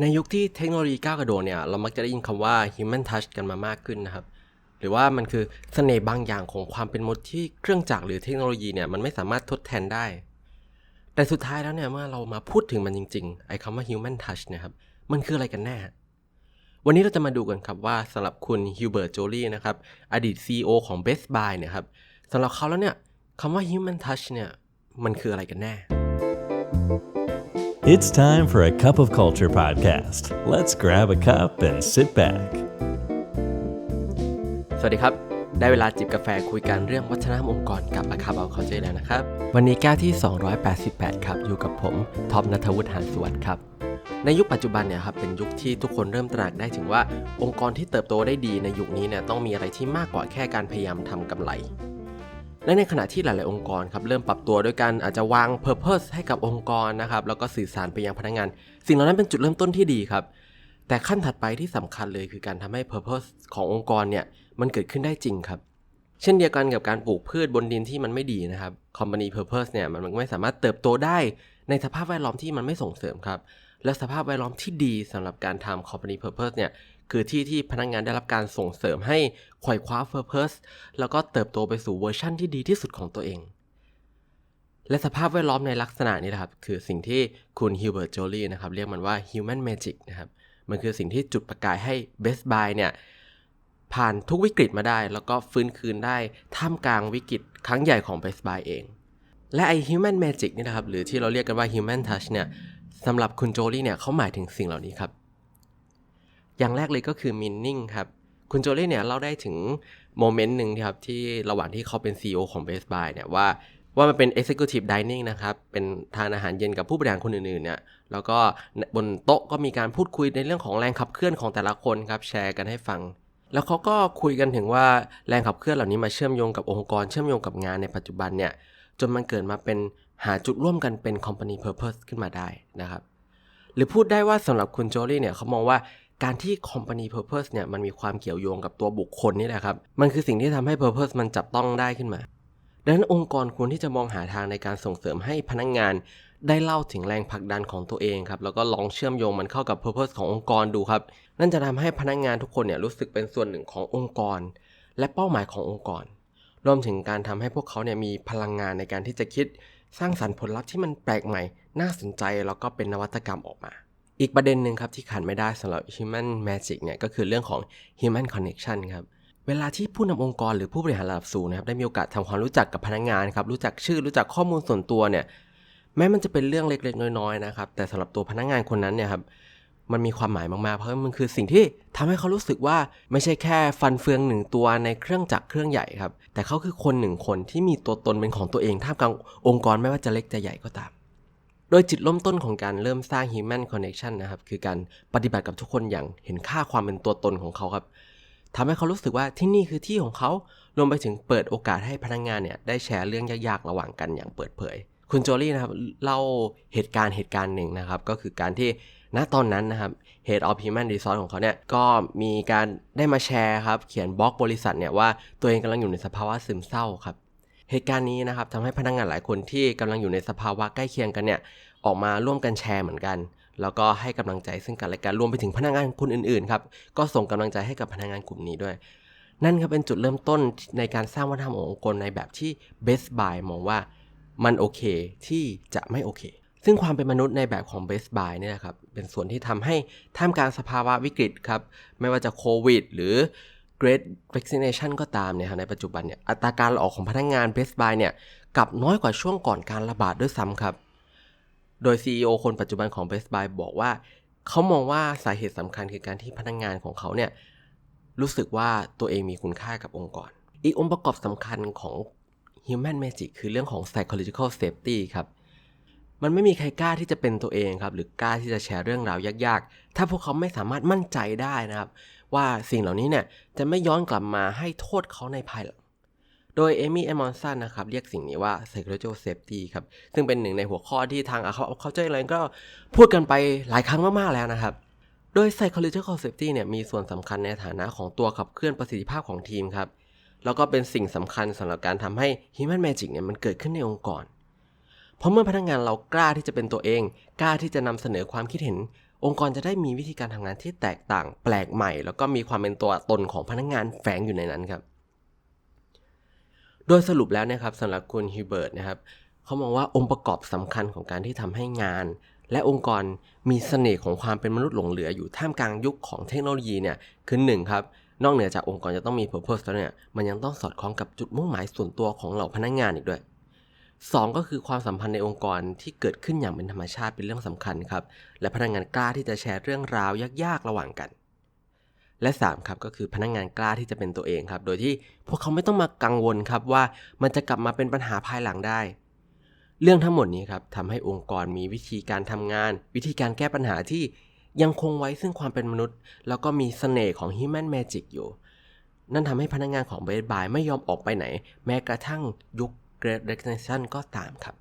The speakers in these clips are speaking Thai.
ในยุคที่เทคโนโลยีก้าวกระโดดเนี่ยเรามักจะได้ยินคำว่า human touch กันมามากขึ้นนะครับ หรือว่ามันคือเสน่ห์บางอย่างของความเป็นมนุษย์ที่เครื่องจักรหรือเทคโนโลยีเนี่ยมันไม่สามารถทดแทนได้ แต่สุดท้ายแล้วเนี่ยเมื่อเรามาพูดถึงมันจริงๆ ไอ้คำว่า human touch เนี่ยครับ มันคืออะไรกันแน่ วันนี้เราจะมาดูกันครับว่าสำหรับคุณฮิวเบิร์ตโจลี่นะครับอดีต CEO ของ Best Buy เนี่ยครับสำหรับเขาแล้วเนี่ยคำว่า human touch เนี่ยมันคืออะไรกันแน่ It's time for a Cup of Culture podcast. Let's grab a cup and sit back. สวัสดีครับ ได้เวลาจิบกาแฟคุยกันเรื่องวัฒนธรรมองค์กรกับอาคาบเอาเขาใจแล้วนะครับ วันนี้แก้วที่ 288 ครับ อยู่กับผมท็อปนัทวุฒิหานสวัสดิ์ครับ ในยุคปัจจุบันเนี่ยครับเป็นยุคที่ทุกคนเริ่มตระหนักได้ถึงว่าองค์กรที่เติบโตได้ดีในยุคนี้เนี่ยต้องมีอะไรที่มากกว่าแค่การพยายามทำกำไร และในขณะที่หลาย ๆ องค์กรครับเริ่มปรับตัวด้วยกันอาจจะวาง Purpose ให้กับองค์กรนะครับแล้วก็สื่อสารไปยังพนักงาน สิ่งเหล่านั้นเป็นจุดเริ่มต้นที่ดีครับ แต่ขั้นถัดไปที่สำคัญเลยคือการทำให้ Purpose ขององค์กรเนี่ยมันเกิดขึ้นได้จริงครับ เช่นเดียวกันกับการปลูกพืชบนดินที่มันไม่ดีนะครับ Company Purpose เนี่ยมันไม่สามารถเติบโตได้ในสภาพแวดล้อมที่มันไม่ส่งเสริมครับและสภาพแวดล้อมที่ดีสำหรับการทำ Company Purpose เนี่ย คือที่ที่พนักงานได้รับการส่งเสริมให้ไขว่คว้าเ Purpose แล้วก็เติบโตไปสู่เวอร์ชั่นที่ดีที่สุดของตัวเอง และสภาพแวดล้อมในลักษณะนี้นะครับ คือสิ่งที่คุณฮิวเบิร์ตโจลี่นะครับ เรียกมันว่า human magic นะครับ มันคือสิ่งที่จุดประกายให้ Best Buy เนี่ยผ่านทุกวิกฤตมาได้ แล้วก็ฟื้นคืนได้ท่ามกลางวิกฤตครั้งใหญ่ของ Best Buy เอง และไอ human magic นี่นะครับ หรือที่เราเรียกกันว่า human touch เนี่ยสำหรับคุณโจลี่เนี่ยเขาหมายถึงสิ่งเหล่านี้ครับ อย่างแรกเลยก็คือ meaning ครับ คุณโจลี่เนี่ยเล่าได้ถึงโมเมนต์หนึ่งครับที่ระหว่างที่เขาเป็น CEO ของ Best Buy เนี่ยว่าว่ามันเป็น executive dining นะครับ เป็นทานอาหารเย็นกับผู้บริหารคนอื่นๆเนี่ย แล้วก็บนโต๊ะก็มีการพูดคุยในเรื่องของแรงขับเคลื่อนของแต่ละคนครับ แชร์กันให้ฟัง แล้วเขาก็คุยกันถึงว่าแรงขับเคลื่อนเหล่านี้มาเชื่อมโยงกับองค์กร เชื่อมโยงกับงานในปัจจุบันเนี่ย จนมันเกิดมาเป็นหาจุดร่วมกันเป็น company purpose ขึ้นมาได้นะครับ หรือพูดได้ว่าสำหรับคุณโจลี่เนี่ยเขามองว่า การที่ company purpose เนี่ยมันมีความเกี่ยวโยงกับตัวบุคคลนี่แหละครับ มันคือสิ่งที่ทำให้ purpose มันจับต้องได้ขึ้นมา ดังนั้นองค์กรควรที่จะมองหาทางในการส่งเสริมให้พนักงงาน ได้เล่าถึงแรงผลักดันของตัวเองครับ แล้วก็ลองเชื่อมโยงมันเข้ากับ purpose ขององค์กรดูครับ นั่นจะทำให้พนักงงานทุกคนเนี่ยรู้สึกเป็นส่วนหนึ่งขององค์กร และเป้าหมายขององค์กร รวมถึงการทำให้พวกเขาเนี่ยมีพลังงานในการที่จะคิด สร้างสรรค์ผลลัพธ์ที่มันแปลกใหม่ น่าสนใจแล้วก็เป็นนวัตกรรมออกมา อีกประเด็นหนึ่งครับที่ขาดไม่ได้สำหรับ Human Magic เนี่ยก็คือเรื่องของ Human Connection ครับเวลาที่ผู้นำองค์กรหรือผู้บริหารระดับสูงนะครับได้มีโอกาสทำความรู้จักกับพนักงานครับรู้จักชื่อรู้จักข้อมูลส่วนตัวเนี่ยแม้มันจะเป็นเรื่องเล็กๆ น้อยๆนะครับแต่สำหรับตัวพนักงานคนนั้นเนี่ยครับมันมีความหมายมากๆ เพราะมันคือสิ่งที่ทำให้เขารู้สึกว่าไม่ใช่แค่ฟันเฟืองหนึ่งตัวในเครื่องจักรเครื่องใหญ่ครับแต่เขาคือคนหนึ่งคนที่มีตัวตนเป็นของตัวเองท่ามกลางองค์กรไม่ว่าจะเล็กจะใหญ่ก็ตาม โดยจุดเริ่มต้นของการเริ่มสร้าง human connection นะครับ คือการปฏิบัติกับทุกคนอย่างเห็นค่าความเป็นตัวตนของเขาครับทำให้เขารู้สึกว่าที่นี่คือที่ของเขารวมไปถึงเปิดโอกาสให้พนักงงานเนี่ยได้แชร์เรื่องยากๆ ระหว่างกันอย่างเปิดเผย คุณโจลี่นะครับเล่าเหตุการณ์เหตุการณ์หนึ่งนะครับ ก็คือการที่ณตอนนั้นนะครับ Head of Human Resource ของเขาเนี่ยก็มีการได้มาแชร์ครับ เขียนบล็อกบริษัทเนี่ยว่าตัวเองกำลังอยู่ในสภาวะซึมเศร้าครับ เหตุการณ์นี้นะครับทำให้พนักงานหลายคนที่กำลังอยู่ในสภาวะใกล้เคียงกันเนี่ยออกมาร่วมกันแชร์เหมือนกัน แล้วก็ให้กำลังใจซึ่งกันและกันรวมไปถึงพนักงานคนอื่นๆครับก็ส่งกำลังใจให้กับพนักงานกลุ่มนี้ด้วย นั่นครับเป็นจุดเริ่มต้นในการสร้างวัฒนธรรมขององค์กรในแบบที่ Best Buy มองว่ามันโอเคที่จะไม่โอเค ซึ่งความเป็นมนุษย์ในแบบของ Best Buy เนี่ยครับเป็นส่วนที่ทำให้ท่ามกลางสภาวะวิกฤตครับไม่ว่าจะโควิด หรือ Great Vaccination ก็ตามเนี่ยในปัจจุบันเนี่ยอัตราการลาออกของพนักงงาน Best Buy เนี่ยกลับน้อยกว่าช่วงก่อนการระบาดด้วยซ้ำครับ โดย CEO คนปัจจุบันของ Best Buy บอกว่า เขามองว่าสาเหตุสำคัญคือการที่พนักงงานของเขาเนี่ยรู้สึกว่าตัวเองมีคุณค่ากับองค์กร อีกองค์ประกอบสำคัญของ Human Magic คือเรื่องของ Psychological Safety ครับ มันไม่มีใครกล้าที่จะเป็นตัวเองครับ หรือกล้าที่จะแชร์เรื่องราวยากๆ ถ้าพวกเขาไม่สามารถมั่นใจได้นะครับ ว่าสิ่งเหล่านี้เนี่ยจะไม่ย้อนกลับมาให้โทษเขาในภายหลัง โดยเอมี่เอมอนสันนะครับเรียกสิ่งนี้ว่า psychological safety ครับ ซึ่งเป็นหนึ่งในหัวข้อที่ทางเขาเขาเจออะไรก็พูดกันไปหลายครั้งมากๆแล้วนะครับ โดย psychological safety เนี่ยมีส่วนสำคัญในฐานะของตัวขับเคลื่อนประสิทธิภาพของทีมครับแล้วก็เป็นสิ่งสำคัญสำหรับการทำให้ human magic เนี่ยมันเกิดขึ้นในองค์กร เพราะเมื่อพนักงานเรากล้าที่จะเป็นตัวเอง กล้าที่จะนำเสนอความคิดเห็น องค์กรจะได้มีวิธีการทำงานที่แตกต่าง แปลกใหม่ แล้วก็มีความเป็นตัวตนของพนักงานแฝงอยู่ในนั้นครับ โดยสรุปแล้วนะครับสำหรับคุณฮิวเบิร์ตนะครับเขามองว่าองค์ประกอบสำคัญของการที่ทำให้งาน และองค์กรมีเสน่ห์ของความเป็นมนุษย์หลงเหลืออยู่ท่ามกลางยุคของเทคโนโลยีเนี่ยคือหนึ่งครับนอกเหนือจากองค์กรจะต้องมี purpose แล้วเนี่ย มันยังต้องสอดคล้องกับจุดมุ่งหมายส่วนตัวของเหล่าพนักงานอีกด้วย สองก็คือความสัมพันธ์ในองค์กรที่เกิดขึ้นอย่างเป็นธรรมชาติเป็นเรื่องสำคัญครับ และพนักงานกล้าที่จะแชร์เรื่องราวยากๆระหว่างกัน และ3ครับก็คือพนักงานกล้าที่จะเป็นตัวเองครับ โดยที่พวกเขาไม่ต้องมากังวลครับว่ามันจะกลับมาเป็นปัญหาภายหลังได้ เรื่องทั้งหมดนี้ครับทำให้องค์กรมีวิธีการทำงาน วิธีการแก้ปัญหาที่ยังคงไว้ซึ่งความเป็นมนุษย์ แล้วก็มีเสน่ห์ของ Human Magic อยู่ นั่นทำให้พนักงานของเบสบายไม่ยอมออกไปไหน แม้กระทั่งยุค Great Resignation ก็ตามครับ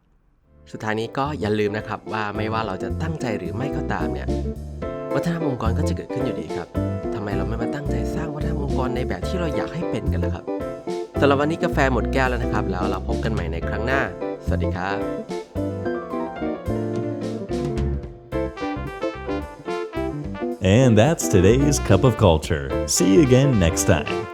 สุดท้ายนี้ก็อย่าลืมนะครับว่าไม่ว่าเราจะตั้งใจหรือไม่ก็ตามเนี่ยวัฒนธรรมองค์กรก็จะเกิดขึ้นอยู่ดีครับทำไมเราไม่มาตั้งใจสร้างวัฒนธรรมองค์กรในแบบที่เราอยากให้เป็นกันล่ะครับสำหรับวันนี้กาแฟหมดแก้วแล้วนะครับ แล้วเราพบกันใหม่ในครั้งหน้า สวัสดีครับ And that's today's Cup of Culture. See you again next time.